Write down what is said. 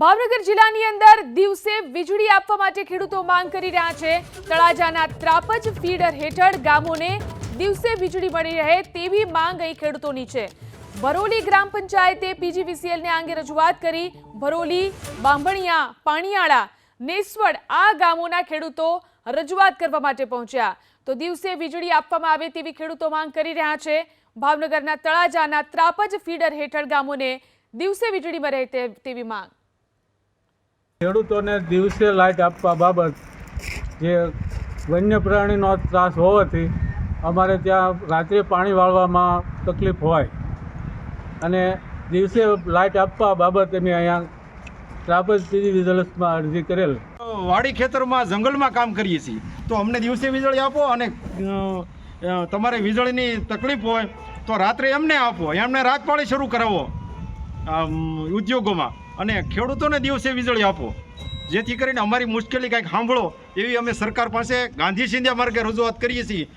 ભાવનગર જિલ્લાની અંદર દિવસે વીજળી આપવા માટે ખેડૂતો માંગ કરી રહ્યા છે. તળાજાના ત્રાપજ ફીડર હેઠળ ગામોને દિવસે વીજળી મળી રહે તેવી માંગ અહીં ખેડૂતોની છે. ભરોલી ગ્રામ પંચાયતે પીજીવીસીએલને આ અંગે રજૂઆત કરી. ભરોલી, બાંભણિયા, પાણીયાળા, નેસવડ આ ગામોના ખેડૂતો રજૂઆત કરવા માટે પહોંચ્યા. તો દિવસે વીજળી આપવામાં આવે તેવી ખેડૂતો માંગ કરી રહ્યા છે. ભાવનગરના તળાજાના ત્રાપજ ફીડર હેઠળ ગામોને દિવસે વીજળી મળે તેવી માંગ. ખેડૂતોને દિવસે લાઇટ આપવા બાબત જે વન્ય પ્રાણીનો ત્રાસ હોવાથી અમારે ત્યાં રાત્રે પાણી વાળવામાં તકલીફ હોય. અને દિવસે લાઇટ આપવા બાબત અમે અહીંયા ત્રાપજ પીજી વિજિલન્સમાં અરજી કરેલ. વાડી ખેતરમાં જંગલમાં કામ કરીએ છીએ. તો અમને દિવસે વીજળી આપો અને તમારે વીજળીની તકલીફ હોય તો રાત્રે એમને આપો. એમને રાતપાળી શરૂ કરાવો. ઉદ્યોગોમાં. અને ખેડૂતોને દિવસે વીજળી આપો. જેથી કરીને અમારી મુશ્કેલી કાંઈક સાંભળો એવી અમે સરકાર પાસે ગાંધી સિંધિયા માર્ગે રજૂઆત કરીએ છીએ.